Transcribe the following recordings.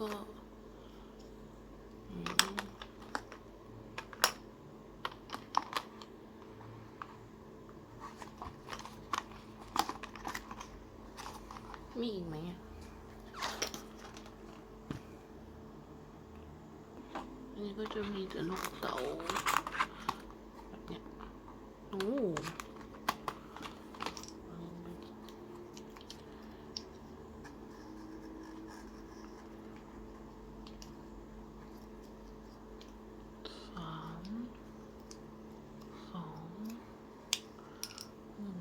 เต๋าแล้วก็อืมมีอีกไหมอะอันนี้ก็จะมีแต่ลูกเต๋าแบบเนี้ยโอ้สามสองหนึ่ง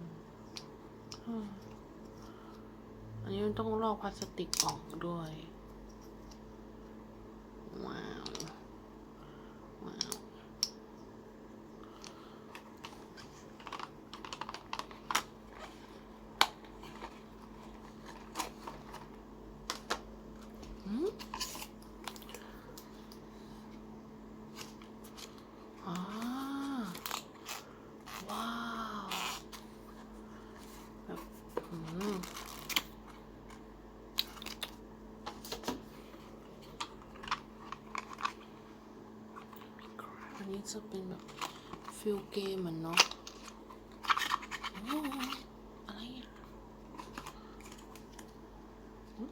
ห้าอันนี้มันต้อง ลอกพลาสติกออกด้วย ว้าว ว้าว อืมอ่าว้าวแบบอืมอันนี้ จะเป็นแบบฟิลเกมเหมือนเนาะโอ้อะไรอะหึ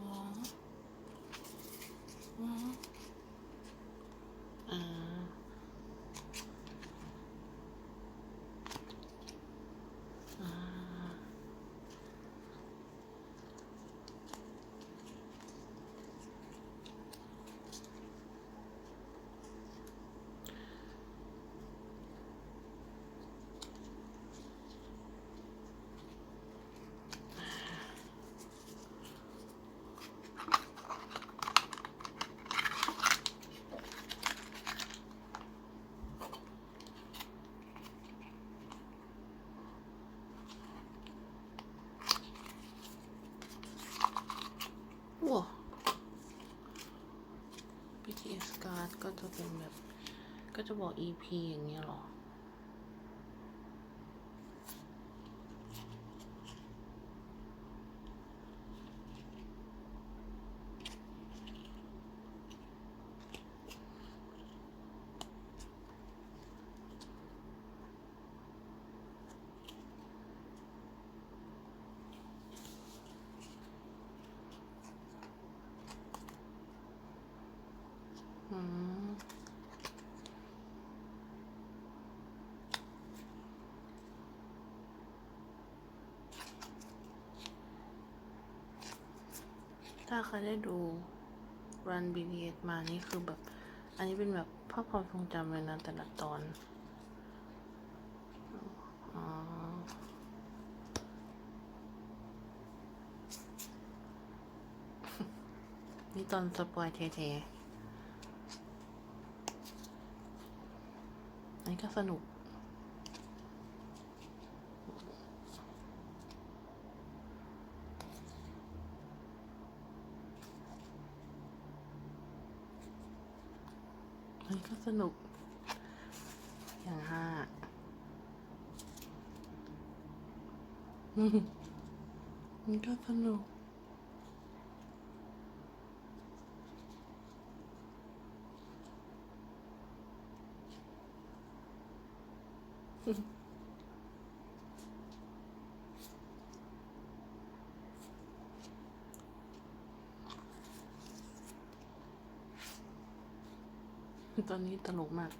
อ๋ออ๋ออ่าอ่า ว้า BTS card ก็จะเป็นแบบ ก็ จะบอก EP อย่างเงี้ยเหรออืม ถ้าใครได้ดู Run BTS มานี่คือแบบ อันนี้เป็นแบบภาพความทรงจำเลยนะแต่ละตอนอ๋อนี่ตอนสปอยเทๆอันนี้ก็สนุก อันนี้ก็ สนุก อย่างห้ามันก็สนุก ตอนนี้ตลกมาก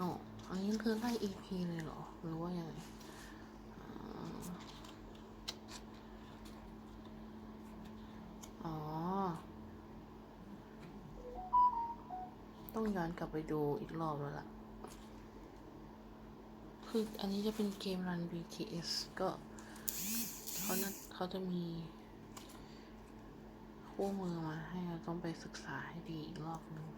อ คือไล่ EP เลยเหรอ หรือว่ายังไงอ๋อ ต้องย้อนกลับไปดูอีกรอบแล้วล่ะ คืออันนี้จะเป็นเกมรัน BTS ก็เขาน่าเขาจะมีคู่มือมาให้เราต้องไปศึกษาให้ดีอีกรอบหนึง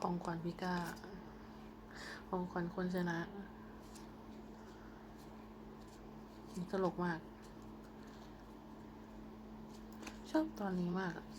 ของขวัญพิก้า ของขวัญคนชนะตลกมาก ชอบตอนนี้มากอะ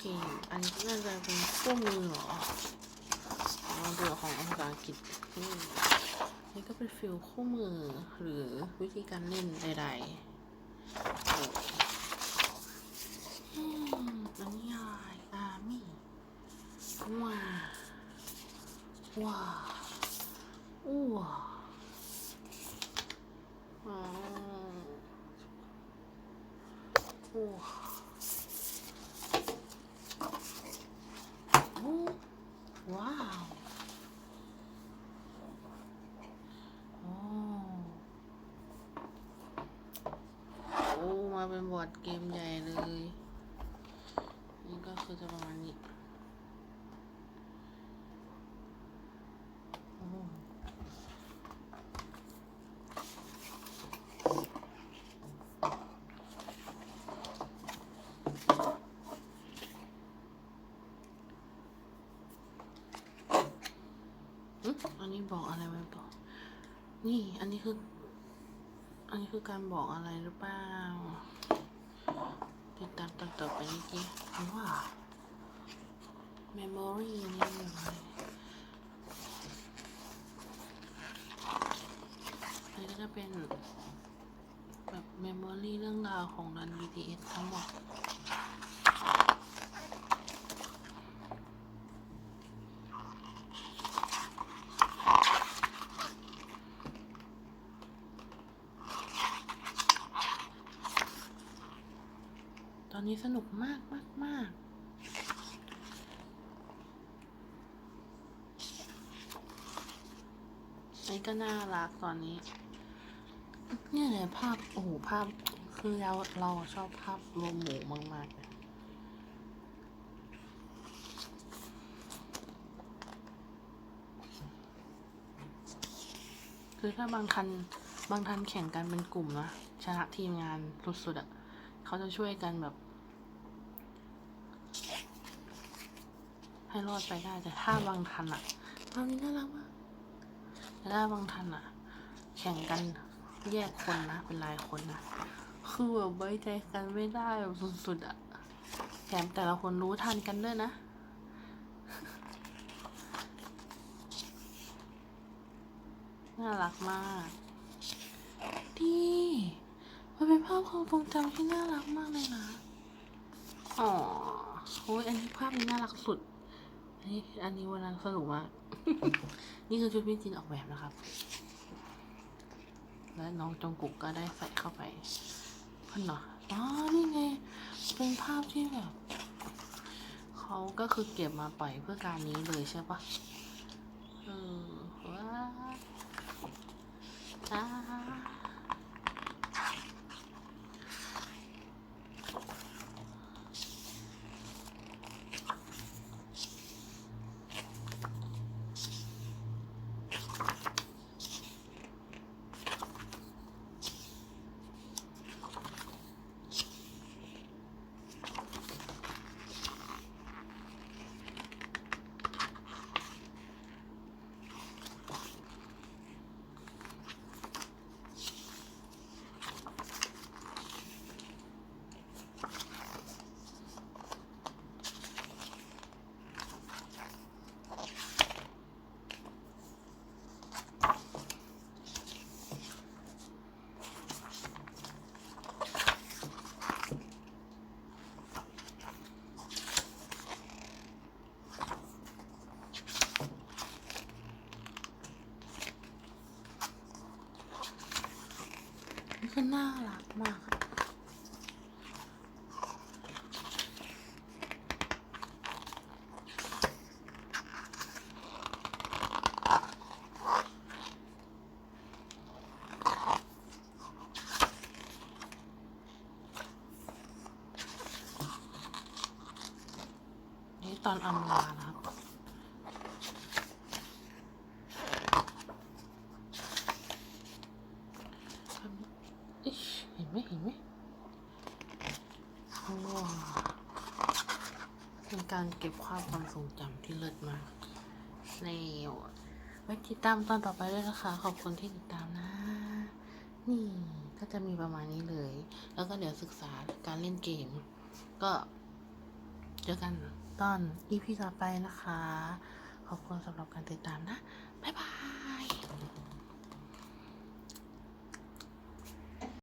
เกมอัันน่าจะเป็นคู่มือเหรอเดือของภาษาอังกฤษนี่ก็เป็นฟิลคู่มือหรือวิธีการเล่นใดๆอันนี้อะไรอามี่ว้าว้าอู้วอ๋ออ้ว้าว โอ้โอ้ มาเป็นบอร์ ดเกมใหญ่เลย นี่ก็คือจะประมาณนี้โอ้อืมอันนี้บอกอะไรไว้บอก นี่ อันนี้คือ อันนี้คือการบอกอะไรหรือเปล่า ต่อไปนี้จีว่า memory นี่มันอะไรอันนี้ก็จะเป็นแบบ memory เรื่องราวของรัน BTS ทั้งหมด นี้สนุกมากมากมากไอ้ก็น่ารักตอนนี้ เนี่ยเลยภาพ โอ้โห ภาพ คือเราเราชอบภาพรวมหมูมากๆเลยคือถ้าบางทันบางทันแข่งกันเป็นกลุ่มนะชนะทีมงานสุดๆอะเขาจะช่วยกันแบบ ให้รอดไปได้แต่ถ้าบางทันอะบางนี้น่ารักมากแต่ถ้าบางทันอะแข่งกันแยกคนนะเป็นรายคนนะคือแบบไว้ใจกันไม่ได้แบบสุดๆอะแถมแต่ละคนรู้ทันกันด้วยนะน่ารักมากดีมันเป็นภาพความทรงจำที่น่ารักมากเลยนะ อ๋อโอ้ยอันนี้ภาพนี้น่ารักสุด อันนี้อันนี้วันนั้นสนุกมาก นี่คือชุดพี่จินออกแบบนะครับ และน้องจงกุกก็ได้ใส่เข้าไปเพื่อนเนาะอ๋อนี่ไง เป็นภาพที่แบบเขาก็คือเก็บมาปล่อยเพื่อการนี้เลยใช่ปะเออว้าอ่า น่ารักมากอะนี่ตอนอำลานะครับ อิ๊ชเห็นไหมเห็นไหมว้าว เป็นการเก็บความความทรงจำที่เลิศมากเซลไว้ติดตามตอนต่อไปด้วยนะคะ ขอบคุณที่ติดตามนะ นี่ก็จะมีประมาณนี้เลย แล้วก็เดี๋ยวศึกษาการเล่นเกม ก็เจอกันตอน EP ต่อไปนะคะ ขอบคุณสำหรับการติดตามนะ บ๊ายบาย